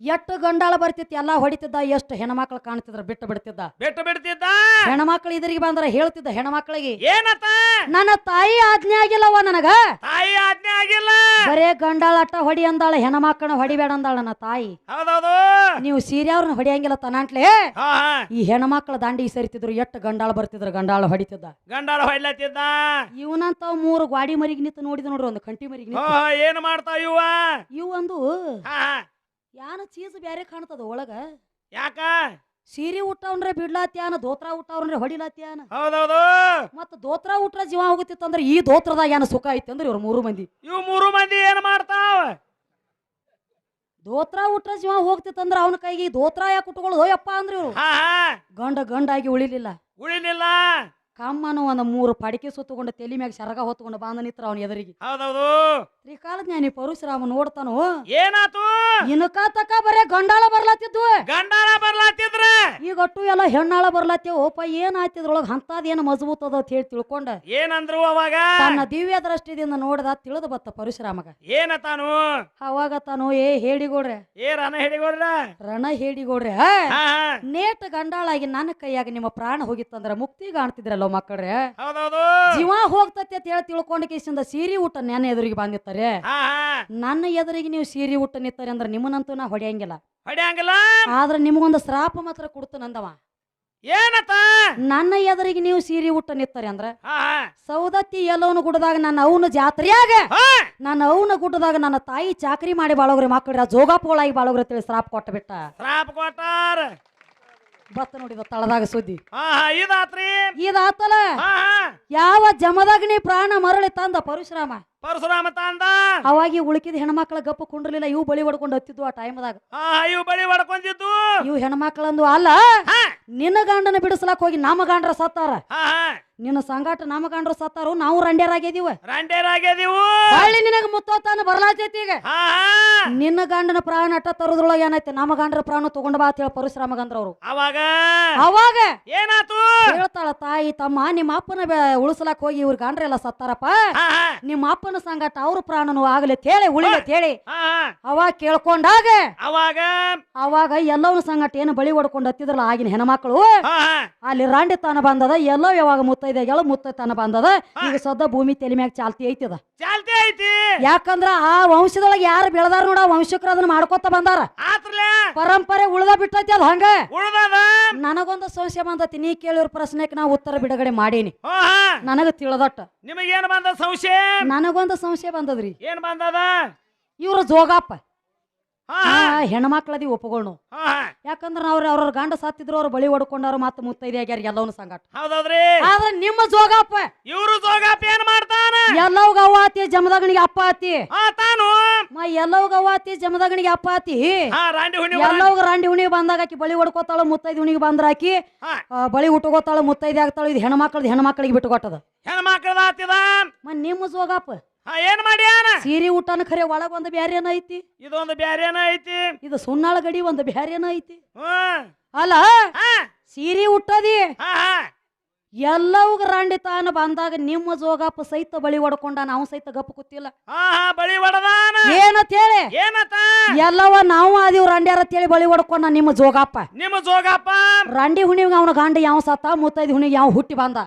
ಎಷ್ಟು ಗಂಡಾಳ ಬರ್ತಿತ್ತು ಎಲ್ಲ ಹೊಡಿತಿದ್ದ ಎಷ್ಟು ಹೆಣ್ಮಕ್ಳು ಕಾಣ್ತಿದ್ರ ಬಿಟ್ಟು ಬಿಡ್ತಿದ್ದ? ಬಿಟ್ಟು ಬಿಡ್ತಿದ್ದ? ಹೆಣ್ಮಕ್ಳು ಇದ್ರಿಗೆ ಬಂದ್ರ ಹೇಳ್ತಿದ್ದ ಹೆಣ್ಮಕ್ಳಿಗೆ. ಏನತ್ತ? ನನ್ನ ತಾಯಿ ಆಜ್ಞೆ ಆಗಿಲ್ಲವ ನನಗ. ತಾಯಿ ಆಜ್ಞೆ ಆಗಿಲ್ಲ? ಬರೇ ಗಂಡಾಳ ಅಟ್ಟ ಹೊಡಿ ಅಂದಾಳ ಹೆಣ್ಮಕ್ಳನ್ನ ಹೊಡಿಬೇಡ ಅಂದಾಳ ನನ್ನ ತಾಯಿ. ಹೌದೌದು. ನೀವು ಸೀರೆ ಅವ್ರನ್ನ ಹೊಡಿಯಂಗಿಲ್ಲ ತನಾಂಟ್ಲೆ. ಈ ಹೆಣ್ಮಕ್ಳ ದಾಂಡಿ ಸರಿತಿದ್ರು ಎಷ್ಟು ಗಂಡಾಳ ಬರ್ತಿದ್ರು ಗಂಡಾಳ ಹೊಡಿತಿದ್ದ. ಗಂಡಾಳ ಹೊಡಿಲತ್ತಿದ್ದ? ಇವನಂತ ಮೂರು ಗಾಡಿ ಮರಿಗ್ ನಿಂತು ನೋಡಿದ ನೋಡ್ರಿ ಒಂದು ಕಂಟಿ ಮರಿಗೆ ಏನು ಮಾಡ್ತಾವ ಇವ ಇವು ಒಂದು ಹಾ ಹಾ. ಯಾನ ಚೀಸ್ ಬ್ಯಾರೆ ಕಾಣ್ತದ ಒಳಗ? ಯಾಕ? ಸೀರೆ ಉಟ್ಟವನ್ರೆ ಬಿಡ್ಲಾತ್ಯಾನ ದೋತ್ರ ಉಟ್ಟವನ್ರೆ ಹೊಡಿಲಾತ್ಯಾನ ಹೌದೌದು. ಮತ್ತ ದೋತ್ರ ಉಟ್ರ ಜೀವ ಹೋಗುತ್ತಿತ್ತಂದ್ರ ಈ ದೋತ್ರದಾಗ ಏನ ಸುಖ ಐತಿ ಅಂದ್ರೆ ಇವ್ರ ಮೂರು ಮಂದಿ. ಇವ್ ಮೂರು ಮಂದಿ ಏನ್ ಮಾಡ್ತಾವ? ದೋತ್ರ ಉಟ್ರ ಜೀವ ಹೋಗ್ತಿತ್ತಂದ್ರ ಅವನ ಕೈಗೆ ಈ ದೋತ್ರ ಯಾಕೆ ಉಟ್ಕೊಳ್ಳೋದು ಯಪ್ಪ ಅಂದ್ರ ಇವ್ರು. ಹಾ. ಗಂಡ ಗಂಡಾಗಿ ಉಳಿಲಿಲ್ಲ. ಉಳಿಲಿಲ್ಲ. ಕಮ್ಮನು ಒಂದು ಮೂರು ಪಡಿಕೆ ಸುತ್ತಕೊಂಡು ತಲೆ ಮ್ಯಾಗ ಸರಗ ಹೊತ್ಕೊಂಡು ಬಾಂಧ ನಿತ್ರ ಅವನ ಎದುರಿಗೆ. ಹೌದೌದು. ತ್ರಿಕಾಲಜ್ಞಾನಿ ಪರಶುರಾಮ ನೋಡ್ತಾನು? ಏನಾತು? ಇನ್ಕ ತಕ ಬರೇ ಗಂಡಾಳ ಬರ್ಲಾತಿದ್ವು. ಗಂಡಾಳ ಬರ್ಲಾತಿದ್ರ? ಈಗ ಒಟ್ಟು ಎಲ್ಲ ಹೆಣ್ಣಾಳ ಬರ್ಲಾತ್ಯವ ಓಪ ಏನ್ ಆಯ್ತಿದ್ರೊಳಗ ಹಂತಾದ ಏನ್ ಮಜಬೂತ್ ಅದ ಅಂತ ಹೇಳಿ ತಿಳ್ಕೊಂಡ. ಏನಂದ್ರು ಅವಾಗ? ತನ್ನ ದಿವ್ಯ ದೃಷ್ಟಿದಿಂದ ನೋಡ್ದ ತಿಳಿದು ಬತ್ತ ಪರಶುರಾಮಗ. ಏನತಾನು ಅವಾಗ ತಾನು ಏ ಹೇಳಿಗೋಡ್ರೆ ಏ ರಣ ಹೇಳಿಗೋಡ್ರ ರಣ ಹೇಳಿಗೋಡ್ರೆ ನೇಟ್ ಗಂಡಾಳಾಗಿ ನನ್ನ ಕೈಯಾಗ ನಿಮ್ಮ ಪ್ರಾಣ ಹೋಗಿತ್ತಂದ್ರ ಮುಕ್ತಿ ಕಾಣ್ತಿದ್ರಲ್ಲ? ಮಕ್ಕಳ್ರೆ ಹೌದೌದು. ಜೀವ ಹೋಗ್ತತಿ ಅಂತ ಹೇಳಿ ತಿಳ್ಕೊಂಡ ಕೇಸಿಂದ ಸೀರೆ ಊಟ ನನ್ನ ಎದುರಿಗೆ ಬಂದಿರ್ತಾರೆ ನನ್ನ ಎದುರಿಗೆ ನೀವು ಸೀರೆ ಊಟ ನಿತ್ತಾರೆ ಅಂದ್ರೆ ನಿಮ್ಮನ್ನಂತೂ ನಾ ಹೊಡೆಯಂಗಿಲ್ಲ. ಹೊಡೆಯಂಗಿಲ್ಲ? ಆದ್ರೆ ನಿಮಗೊಂದು ಶ್ರಾಪ ಮಾತ್ರ ಕೊಡ್ತಾನಂದವ ಏನತ ನನ್ನ ಎದುರಿಗೆ ನೀವು ಸೀರೆ ಊಟ ನಿತ್ತಾರೆ ಅಂದ್ರ ಸೌದತ್ತಿ ಎಲ್ಲವನು ಗುಡ್ಡದಾಗ ನನ್ನ ಅವನು ಜಾತ್ರೆಯಾಗ ನನ್ನ ಅವನ ಗುಡ್ಡದಾಗ ನನ್ನ ತಾಯಿ ಚಾಕರಿ ಮಾಡಿ ಬಾಳೋಗ್ರಿ ಮಕ್ಕಳ ಜೋಗಾಪುಗಳಾಗಿ ಬಾಳೋಗ್ರಿ ತಿಳಿ ಶ್ರಾಪ ಕೊಟ್ಟ ಬಿಟ್ಟ ಶ್ರಾಪ್ ಕೊಟ್ಟಾರ. ಬತ್ತ ನೋಡಿದ ತಳದಾಗ ಸುದ್ದಿ. ಹಾ ಹಾ ಇದಾತ್ರಿ? ಇದಾತಲ್ಲ ಹಾ ಹಾ ಯಾವ ಜಮದಗ್ನಿ ಪ್ರಾಣ ಮರಳಿ ತಂದ ಪರಶುರಾಮ? ಪರಶುರಾಮ ತಂದ? ಅವಾಗಿ ಉಳುಕಿದ ಹೆಣ್ಮಕ್ಳ ಗಪ್ಪ ಕುಂಡ್ರಲಿಲ್ಲ ಇವು ಬಳಿ ಹೊಡ್ಕೊಂಡು ಹತ್ತಿದ್ವು ಆ ಟೈಮ್ದಾಗ. ಹಾ ಇವು ಬಳಿ ಹೊಡ್ಕೊಂಡಿದ್ದು? ಇವು ಹೆಣ್ಮಕ್ಳಂದು ಅಲ್ಲ ನಿನ್ನ ಗಂಡನ ಬಿಡಿಸ್ಲಾಕ್ ಹೋಗಿ ನಮ್ಮ ಗಂಡ್ರ ಸತ್ತಾರ. ಹಾ ಹಾ ನಿನ್ನ ಸಂಗಾಟ ನಮ್ಮ ಗಂಡ್ರ ಸತ್ತಾರು ನಾವು ರಂಡ್ಯರಾಗಿದೀವ ರಂಡೇರಾಗ್ಯದಿವು ಹೊಳ್ಳಿ ನಿನಗ ಮುತ್ತೋತಾನ ಬರಲಾತೈತಿ ಈಗ. ಹಾ ಹಾ. ನಿನ್ನ ಗಂಡನ ಪ್ರಾಣ ಅಟ್ಟ ತರೋದ್ರೊಳಗ ಏನೈತೆ ನಮ್ಮ ಗಂಡ್ರ ಪ್ರಾಣ ತಗೊಂಡ್ ಬಾ ಅಂತ ಹೇಳಿ ಪರಶುರಾಮ ಗಂದ್ರ ಅವ್ರು. ಅವಾಗ? ಅವಾಗ? ಏನಾತು? ಹೇಳ್ತಾಳ ತಾಯಿ ತಮ್ಮ ನಿಮ್ಮ ಅಪ್ಪನ ಬೆ- ಉಳಿಸ್ಲಾಕ್ ಹೋಗಿ ಇವ್ರ ಗಂಡ್ರೆಲ್ಲ ಸತ್ತಾರಪ್ಪ. ಹಾ ಹಾ. ನಿಮ್ಮ ಅಪ್ಪನ ಸಂಗಾಟ ಅವ್ರ ಪ್ರಾಣನು ಆಗ್ಲಿ ಹೇಳಿ ಉಳಿಲಿ ಹೇಳಿ. ಹಾ ಹಾ. ಅವಾಗ ಕೇಳ್ಕೊಂಡಾಗ? ಅವಾಗ? ಅವಾಗ ಎಲ್ಲವನ ಸಂಗಟ ಏನು ಬಳಿ ಹೊಡ್ಕೊಂಡು ಹತ್ತಿದ್ರಲ್ಲ ಆಗಿನ ಹೆಣ್ಮಕ್ಳು? ಹಾ ಹಾ. ಅಲ್ಲಿ ರಾಂಡಿತಾನ ಬಂದದ ಎಲ್ಲೋ ಯಾವಾಗ ಮುತ್ತೈದೆಗಳು ಮುತ್ತೈತನ ಬಂದದ. ಈಗ ಸದ್ದ ಭೂಮಿ ತಲೆ ಮ್ಯಾಗ ಚಾಲ್ತಿ ಐತಿದ. ಚಾಲ್ತಿ ಐತಿ. ಯಾಕಂದ್ರ ಆ ವಂಶದೊಳಗೆ ಯಾರು ಬೆಳೆದಾರ ನೋಡ ವಂಶಕ್ರು ಅದನ್ನ ಮಾಡ್ಕೊತ ಬಂದಾರ. ಪರಂಪರೆ ಉಳ್ದ ಬಿಟ್ಟೈತಿ ಅದ ಹಂಗ. ನನಗೊಂದು ಸಂಶಯ ಬಂದತಿ ನೀ ಕೇಳಿರೋ ಪ್ರಶ್ನೆಗೆ ನಾ ಉತ್ತರ ಬಿಡುಗಡೆ ಮಾಡೇನಿ. ನನಗ ತಿಳಿದಟ್ಟ. ನಿಮಗೇನು ಬಂದ ಸಂಶಯ? ನನಗೊಂದು ಸಂಶಯ ಬಂದದ್ರಿ. ಏನ್ ಬಂದದ? ಇವ್ರ ಜೋಗಪ್ಪ. ಹೆಣ್ಮಕ್ಳದಿ ಒಪ್ಪಗೋಣ ಯಾಕಂದ್ರೆ ಅವ್ರ ಅವ್ರ ಗಂಡ ಸತ್ತಿದ್ರು ಅವ್ರ ಬಳಿ ಹೊಡ್ಕೊಂಡವ್ರು ಮತ್ತೆ ಮುತ್ತೈದೆ ಆಗ್ಯಾರ ಎಲ್ಲವನು ಸಂಗಾಟ. ಹೌದೌದ್ರಿ? ಆದ್ರೆ ನಿಮ್ಮ ಜೋಗಪ್ಪ ಇವರು ಜೋಗಾಪ ಏನ್ ಮಾಡ್ತಾನ? ಎಲ್ಲವ್ಗ ಅವ್ವಾತಿ ಜಮದಗಣಿಗೆ ಅಪ್ಪ ಆತಿ. ತಾನು. ಮ ಎಲ್ಲವ್ಗ ಅವ್ವಾತಿ ಜಮದಗಣಿಗೆ ಅಪ್ಪ ಆತಿ. ಎಲ್ಲವ್ಗ ರಾಂಡಿ ಹುಣಿಗೆ ಬಂದಾಗ ಆಕಿ ಬಳಿ ಹೊಡ್ಕೋತಾಳ ಮುತ್ತೈದೆ ಹುಣಿಗೆ ಬಂದ್ರ ಆಕಿ ಬಳಿ ಉಟ್ಕೋತಾಳ ಮುತ್ತೈದೆ ಆಗ್ತಾಳ ಇದು ಹೆಣ್ಮಕ್ಳದ್ ಹೆಣ್ಮಕ್ಳಿಗೆ ಬಿಟ್ಟು ಕೊಟ್ಟದ ಹೆಣ್ಮಕ್ಳದ ಆತಿದ ಮ ನಿಮ್ಮ ಜೋಗಪ್ಪ. ಹಾ ಏನ್ ಮಾಡ್ಯಾನ? ಸೀರೆ ಊಟನ ಖರೆ ಒಳಗ ಒಂದು ಬ್ಯಾರೇನ ಐತಿ. ಇದೊಂದು ಬ್ಯಾರೇನ ಐತಿ? ಇದು ಸುಣ್ಣಾಳ ಗಡಿ ಒಂದು ಬ್ಯಾರೇನ ಐತಿ. ಹ್ಮ್ ಅಲ್ಲ ಹಾ. ಸೀರೆ ಉಟ್ಟದಿ? ಹಾ ಹಾ. ಎಲ್ಲವ್ಗ ರಾಂಡಿ ತಾನು ಬಂದಾಗ ನಿಮ್ಮ ಜೋಗಪ್ಪ ಸಹಿತ ಬಳಿ ಹೊಡ್ಕೊಂಡ ನಾವು ಸಹಿತ ಗಪ್ಪ ಕೂತಿಲ್ಲ. ಹಾ ಹಾ ಬಳಿ ಹೊಡದಾನ ಏನಂತ ಹೇಳಿ? ಏನತ್ತ ಎಲ್ಲವ ನಾವು ಆದಿವ್ ರಂಡ್ಯಾರ ಅಂತೇಳಿ ಬಳಿ ಹೊಡ್ಕೊಂಡ ನಿಮ್ಮ ಜೋಗಪ್ಪ ನಿಮ್ಮ ಜೋಗಪ್ಪ ರಾಂಡಿ ಹುಣಿಗೆ ಅವನ ಗಂಡ ಯಾವ ಸತ್ತ ಮುತ್ತೈದು ಹುಣಿಗೆ ಯಾವ ಹುಟ್ಟಿ ಬಂದ?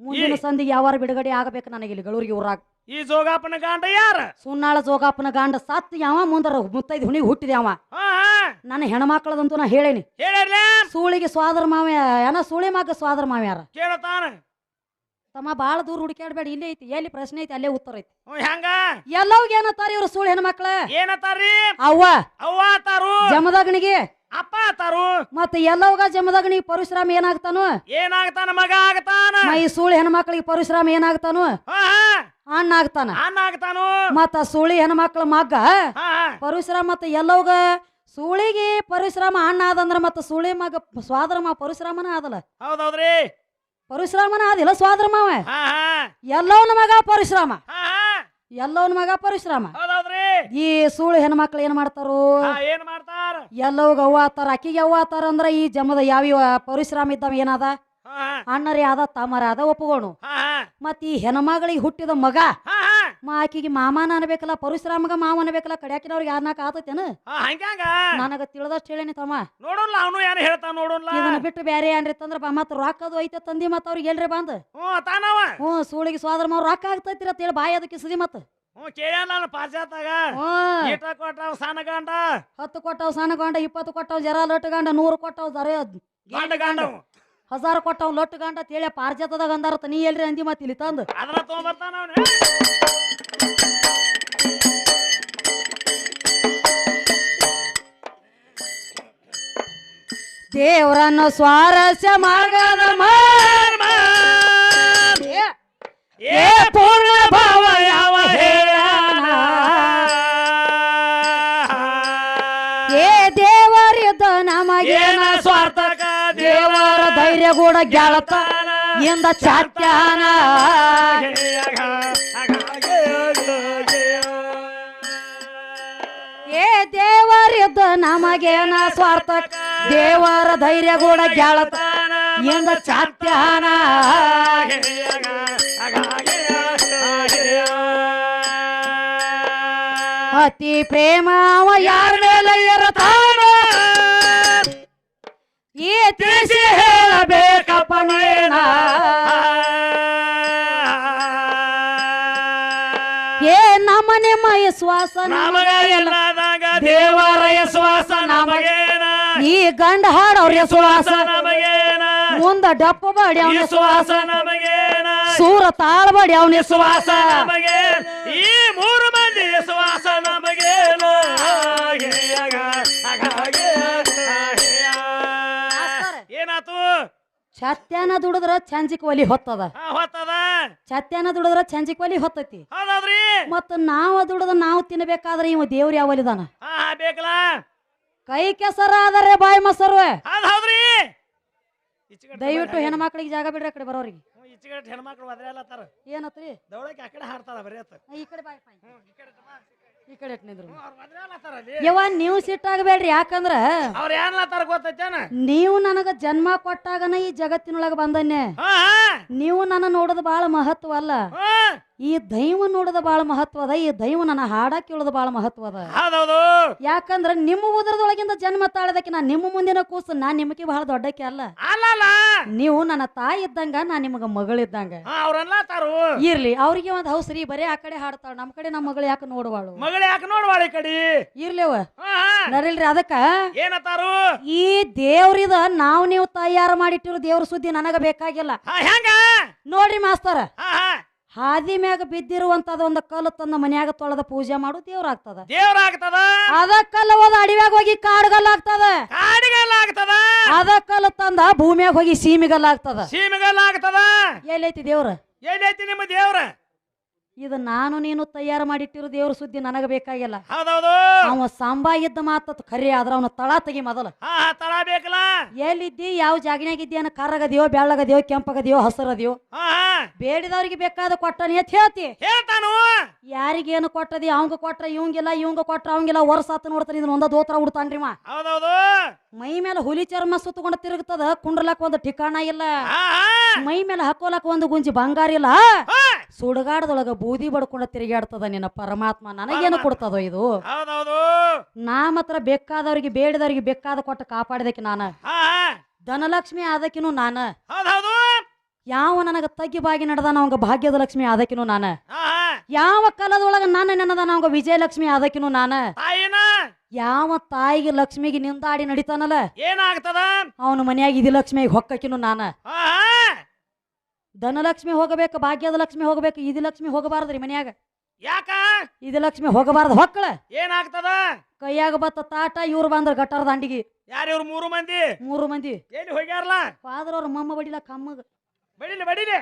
ಮುಂದಿನ ಸಂದಿಗೆ ಯಾವಾರ ಬಿಡುಗಡೆ ಆಗಬೇಕು ನನಗೆ ಇಲ್ಲಿ ಗಳೂರಿಗೆ ಊರಾಗ. ಈ ಜೋಗಪ್ಪನ ಗಂಡ ಯಾರ? ಸುನ್ನಾಳ ಜೋಗಪ್ಪನ ಗಂಡ ಸತ್ ಯಾವ ಮುಂದರ ಮುತ್ತೈದು ಹುಣಿಗೆ ಹುಟ್ಟಿದೆ ಅವ. ನನ್ನ ಹೆಣ್ಮಕ್ಳದಂತೂ ನಾ ಹೇಳೇನಿ. ಹೇಳಿರ್ಲ? ಸೂಳಿಗೆ ಸ್ವಾದರ ಮಾವ ಏನ ಸೂಳಿ ಮಗ ಸ್ವಾದರ ಮಾವ ಯಾರ? ಕೇಳತಾನ ತಮ್ಮ ಬಾಳ ದೂರ ಹುಡುಕ್ಯಾಡ್ಬೇಡ. ಇಲ್ಲೇ ಐತಿ ಎಲ್ಲಿ ಪ್ರಶ್ನೆ ಐತಿ ಅಲ್ಲೇ ಉತ್ತರ ಐತಿ. ಹೆಂಗ? ಎಲ್ಲವಾಗ ಏನತ್ತಾರ ಇವ್ರು ಸೂಳಿ ಹೆಣ್ಮಕ್ಳ? ಏನತ್ತಾರಿ ಅವ್ವ. ಅವ್ವ ತಾರು ಜಮದಗ್ನಿಗೆ. ಅಪ್ಪ ತಾರು ಮತ್ತೆ ಎಲ್ಲವ್ಗ ಜಮದಗ್ನಿಗೆ ಪರಶುರಾಮ ಏನಾಗ್ತಾನು? ಏನಾಗ್ತಾನ ಮಗ ಆಗ್ತಾನ? ಈ ಸೂಳಿ ಹೆಣ್ಮಕ್ಳಿಗೆ ಪರಶುರಾಮ ಏನಾಗ್ತಾನು? ಅಣ್ಣ ಆಗ್ತಾನ. ಮತ್ತ ಸುಳಿ ಹೆಣ್ಮಕ್ಳ ಮಗ್ಗ ಹಾ ಪರಶುರಾಮ ಮತ್ತ ಎಲ್ಲವ್ಗ ಸುಳಿಗೆ ಪರಶುರಾಮ ಅಣ್ಣ ಆದಂದ್ರ ಮತ್ತ ಸುಳಿ ಮಗ ಸ್ವಾದ್ರಮ ಪರಿಶ್ರಮನ ಆದಲ್ಲ ಹೌದೌದ್ರಿ. ಪರಶುರಾಮನ ಆದಿಲ್ಲ ಸ್ವಾದ್ರಮ ಹಾ ಹಾ. ಎಲ್ಲವನ ಮಗ ಪರಿಶ್ರಮ. ಹಾ ಹಾ. ಎಲ್ಲವನ ಮಗ ಪರಿಶ್ರಮ. ಹೌದೌದ್ರಿ. ಈ ಸುಳಿ ಹೆಣ್ಮಕ್ಳು ಏನ್ ಮಾಡ್ತಾರು? ಹಾ ಏನ್ ಮಾಡ್ತಾರ? ಎಲ್ಲವ್ಗ ಅವ್ವ ಆತಾರ ಅಕ್ಕಿಗೆ ಅವ್ವ ಆತಾರ ಅಂದ್ರ ಈ ಜಮದ ಯಾವ ಪರಿಶ್ರಮ ಇದ್ದಾವ ಏನದ ಅಣ್ಣರೇ ಆದ ತಮ್ಮರ ಆದ ಒಪ್ಪಗೋಣು. ಮತ್ ಈ ಹೆಣ್ಮಗಳಿಗೆ ಹುಟ್ಟಿದ ಮಗ ಮಾ ಆಕಿಗೆ ಮಾಮಾನ ಅನ್ಬೇಕಲ್ಲ ಪರಶುರಾಮಗ ಮಾವ ಅನ್ಬೇಕಲ್ಲ ಕಡ್ಯಾಕಿನವ್ರಿಗೆ ಯಾರನಾಕ ಆತೈತೇನ? ನನಗ ತಿಳಿದಷ್ಟು ಹೇಳೇನಿ ತಮ್ಮ. ನೋಡೋಲ್ಲ ಅವನು ಹೇಳ್ತಾನ ನೋಡೋಲ್ಲ ಇದನ್ನ ಬಿಟ್ಟು ಬೇರೆ ಏನ್ರಿ ತಂದ್ರ ಬಾ ಮತ್ತ ರೊಕ್ಕದು ಐತೆ ತಂದಿ ಮತ್ತ ಅವ್ರಿಗೆ ಎಲ್ರಿ ಬಂದ್. ಹ್ಞೂ ಸೂಳಿಗೆ ಸ್ವಾದ್ರ ಮಾವ್ ರೊಕ್ಕ ಆಗ್ತೈತಿರ ಅಂತೇಳಿ ಬಾಯಿ ಅದಕ್ಕೆ ಸುದಿ ಮತ್ತ. ಹತ್ತು ಕೊಟ್ಟವ್ ಸಣ್ಣ ಗಂಡ ಇಪ್ಪತ್ತು ಕೊಟ್ಟವ್ ಜರ ಲೊಟ್ಟು ಗಂಡ ನೂರು ಕೊಟ್ಟವ್ ಜರ. ಹಜಾರ ಕೊಟ್ಟವ್ ಲೊಟ್ಟು ಗಂಡ ತೇಳಿ ಪಾರ್ಜಾತದಾಗ ಅಂದಾರತ ನೀ ಎಲ್ರಿ ಅಂದಿ ಮತ್ತೆ ಇಲ್ಲಿ ತಂದು. ಅವನು. ದೇವ್ರನ್ನ ಸ್ವಾರಸ್ಯ ಮಾರ್ಗದ ಏ ಪೂರ್ಣ ಕೂಡ ಗೆಳತ ಎಂದ ಚಾತ್ಯಾನ ಏ ದೇವರಿದ್ದ ನಮಗೇನ ಸ್ವಾರ್ಥ? ದೇವರ ಧೈರ್ಯ ಕೂಡ ಗೆಳತ ಎಂದ ಚಾತ್ಯಾನ ಅತಿ ಪ್ರೇಮ ಅವ ಯಾರ ಮೇಲೆ ಇರತಾನ? ಈ ನೀನ ಏ ನಮನೆ ಮಯ ಶ್ವಾಸ ನಮಗ ಇಲ್ಲದಾಗ ದೇವರ ಯಶ್ವಾಸ ನಮಗೇನ. ಈ ಗಂಡ ಹಾಡವ್ರ ಶ್ವಾಸ ನಮಗೇನ. ಮುಂದ ಡಪ್ಪ ಬಾಡಿ ಅವನ ಶ್ವಾಸ ನಮಗೇನ. ಸೂರ ತಾಳ್ಬಡಿ ಅವನ ಶ್ವಾಸ ನಮಗೆ ಛತ್ಯಾನ ದುಡಿದ್ರ ಚಂಜಿಕ್ ಒಲಿ ಹೊತ್ತದ. ಹಾ ಹೊತ್ತದ. ಛತ್ಯಾನ ದುಡಿದ್ರ ಚಂಜಿಕ್ ಒಲಿ ಹೊತ್ತೈತಿ. ಹೌದೌದ್ರಿ. ಮತ್ತ ನಾವ ದುಡಿದ ನಾವು ತಿನ್ಬೇಕಾದ್ರೆ ಇವ ದೇವ್ರ ಯಾವ ಒಲಿದಾನ? ಹಾ ಹಾ ಬೇಕಲ್ಲ. ಕೈ ಕೆಸರ ಆದರೆ ಬಾಯಿ ಮೊಸರು. ಹೌದ್ ಹೌದ್ರಿ ಈಚೆಗಡೆ ದಯವಿಟ್ಟು ಹೆಣ್ಮಕ್ಳಿಗೆ ಜಾಗ ಬಿಡ್ರಿ ಆ ಕಡೆ ಬರೋರಿಗೆ. ಹ್ಞೂ, ಈಚೆಗಡೆ ಹೆಣ್ಮಕ್ಳು ತರ ಏನತ್ರಿ? ದೌಳಕ್ಕೆ ಆ ಕಡೆ ಬರೀ ಅತ್ತ. ಈ ಕಡೆ ಬಾಯ್ ಬಾಯ್. ಹ್ಞೂ, ಈ ಕಡೆ ತಮ್ಮ. ಈ ಕಡೆ ನಿಂದ್ರು. ಯವ್ವ ನೀವು ಸಿಟ್ಟಾಗಬೇಡ್ರಿ ಯಾಕಂದ್ರ? ಅವ್ರ ಏನ್ಲತ್ತಾರ ಗೊತ್ತೈತೇನ? ನೀವು ನನಗ ಜನ್ಮ ಕೊಟ್ಟಾಗನ ಈ ಜಗತ್ತಿನೊಳಗ ಬಂದನ್ನೇ. ನೀವು ನನ್ನ ನೋಡೋದು ಬಹಳ ಮಹತ್ವ ಅಲ್ಲ. ಈ ದೈವ ನೋಡೋದ ಬಹಳ ಮಹತ್ವ ಅದ ಈ ದೈವ ನನ್ನ ಹಾಡ ಕೇಳೋದು ಬಹಳ ಮಹತ್ವ ಅದ. ಯಾಕಂದ್ರೆ ನಿಮ್ಮ ಉದರದೊಳಗಿಂದ ಜನ್ಮ ತಾಳದಕ್ಕೆ ನಾ ನಿಮ್ಮ ಮುಂದಿನ ಕೂಸು ನಾ ನಿಮಗೆ ಬಹಳ ದೊಡ್ಡಕ್ಕೆ ಅಲ್ಲ. ಅಲ್ಲ ನೀವು ನನ್ನ ತಾಯಿ ಇದ್ದಂಗ ನಾ ನಿಮಗ ಮಗಳಿದ್ದಂಗ ಇರ್ಲಿ ಅವ್ರಿಗೆ ಒಂದ್ ಹೌಸ್ರಿ ಬರೀ ಆ ಕಡೆ ಹಾಡ್ತಾಳ ನಮ್ ಕಡೆ ನಮ್ಮ ಮಗಳು ಯಾಕೆ ನೋಡುವಾಳು? ಮಗಳು ಯಾಕೆ ನೋಡ್ವಾಳ ಈ ಕಡೆ? ಇರ್ಲಿವ ನರಿಲ್ರಿ ಅದಕ್ಕ ಏನತಾರು? ಈ ದೇವ್ರಿದ ನಾವ್ ನೀವು ತಯಾರು ಮಾಡಿಟ್ಟಿರೋ ದೇವ್ರ ಸುದ್ದಿ ನನಗ ಬೇಕಾಗಿಲ್ಲ. ನೋಡ್ರಿ ಮಾಸ್ತರ. ಹಾದಿ ಮ್ಯಾಗ ಬಿದ್ದಿರುವಂತದ ಒಂದು ಕಲ್ಲು ತನ್ನ ಮನ್ಯಾಗ ತೊಳೆದ ಪೂಜೆ ಮಾಡು ದೇವ್ರ ಆಗ್ತದ ದೇವ್ರ ಆಗ್ತದ ಅದ ಕಲ್ಲು ಹೋದ ಅಡಿವ್ಯಾಗ ಹೋಗಿ ಕಾಡುಗಲ್ಲಾಗ್ತದ. ಆಗ್ತದ ಕಾಡಿಗಲ್ಲ ಆಗ್ತದ ಅದ ಕಲ್ಲು ತಂದ ಭೂಮಿಯಾಗ ಹೋಗಿ ಸೀಮಿಗಲ್ಲ ಆಗ್ತದ ಸೀಮಿಗಲ್ಲ ಆಗ್ತದ ಎಲ್ಲೈತಿ ದೇವ್ರ? ಎಲ್ಲೈತಿ ನಿಮ್ಮ ದೇವ್ರ? ಇದು ನಾನು ನೀನು ತಯಾರು ಮಾಡಿಟ್ಟಿರೋ ದೇವ್ರ ಸುದ್ದಿ ನನಗ ಬೇಕಾಗಿಲ್ಲ. ಹೌದೌದು. ಅವ ಸಾಂಬಾ ಇದ್ದ ಮಾತತ್ ಖರೆ ಆದ್ರ ಅವನ ತಳ ತೆಗಿ ಮೊದಲ. ತಳ ಬೇಕಲ್ಲ? ಎಲ್ಲಿದ್ದಿ ಯಾವ ಜಾಗನ್ಯಾಗ ಇದ್ದೀಯನ ಕರ್ರಗದಿಯೋ ಬೆಳ್ಳಗದಿಯೋ ಕೆಂಪಗದಿಯೋ ಹಸರದಿಯೋ? ಹಾ. ಬೇಡಿದವ್ರಿಗೆ ಬೇಕಾದ ಕೊಟ್ಟನಿ ಅಂತ ಹೇಳ್ತಿ. ಹೇಳ್ತಾನು? ಯಾರಿಗೇನು ಕೊಟ್ಟದಿ? ಅವಂಗ ಕೊಟ್ರ ಇವಂಗಿಲ್ಲ ಇವಂಗ ಕೊಟ್ರ ಅವಂಗಿಲ್ಲ. ವರ್ಷ ಆತ ನೋಡ್ತಾನೆ ಇದನ್ನ ಒಂದ ದೋತ್ರ ಉಡ್ತಾನ್ರಿ ಮಾ. ಹೌದೌದು. ಮೈ ಮೇಲೆ ಹುಲಿ ಚರ್ಮ ಸುತ್ತಕೊಂಡು ತಿರುಗ್ತದ ಕುಂಡ್ರಲಕ್ ಒಂದು ಠಿಕಾಣ ಇಲ್ಲ. ಮೈ ಮೇಲೆ ಹಾಕೋಲಕ್ ಒಂದು ಗುಂಜಿ ಬಂಗಾರ ಇಲ್ಲ. ಸುಡಗಾಡದೊಳಗ ಬೂದಿ ಬಡ್ಕೊಂಡ ತಿರುಗಾಡ್ತದ ನಿನ್ನ ಪರಮಾತ್ಮ. ನನಗೇನು ಕೊಡ್ತದೋ ಇದು? ನಾ ಮಾತ್ರ ಬೇಕಾದವರಿಗೆ ಬೇಡದವರಿಗೆ ಬೇಕಾದ ಕೊಟ್ಟು ಕಾಪಾಡಿದಕ್ಕೆ ನಾನು. ಧನಲಕ್ಷ್ಮಿ ಆದಕಿನೂ ನಾನು. ಯಾವ ನನಗ ತಗ್ಗಿ ಬಾಗಿ ನಡೆದಾನ ಅವಂಗ ಭಾಗ್ಯದ ಲಕ್ಷ್ಮಿ ಆದಕಿನೂ ನಾನ? ಯಾವ ಕಾಲದೊಳಗ ನಾನು ನನ್ನದ ನಾವ ವಿಜಯಲಕ್ಷ್ಮಿ ಆದಕಿನು ನಾನ? ಯಾವ ತಾಯಿಗೆ ಲಕ್ಷ್ಮಿಗೆ ನಿಂದಾಡಿ ನಡಿತಾನಲ್ಲ? ಏನಾಗ್ತದ? ಅವನು ಮನೆಯಾಗ ಇದಿ ಲಕ್ಷ್ಮಿಗೆ ಹೊಕ್ಕಕಿನು ನಾನ. ಧನಲಕ್ಷ್ಮಿ ಹೋಗಬೇಕು ಭಾಗ್ಯದ ಲಕ್ಷ್ಮಿ ಹೋಗಬೇಕು ಇದಿ ಲಕ್ಷ್ಮಿ ಹೋಗಬಾರದ್ರಿ ಮನ್ಯಾಗ? ಯಾಕ? ಇದಿ ಲಕ್ಷ್ಮಿ ಹೋಗಬಾರದು ಹೊಕ್ಕಳ? ಏನಾಗ್ತದ? ಕೈಯಾಗ ಬತ್ತ ತಾಟ ಇವ್ರು ಬಂದ್ರ ಗಟ್ಟಾರ ದಂಡಿಗೆ ಯಾರು ಇವ್ರು ಮೂರು ಮಂದಿ? ಮೂರು ಮಂದಿ. ಎಲ್ಲಿ ಹೋಗ್ಯಾರಲ್ಲ? ಫಾದರ್ ಅವ್ರ ಮಮ್ಮ ಬಡಿಲ ಕಮ್ಮಗ. ಬಡಿಲಿ ಬಡಿಲಿ.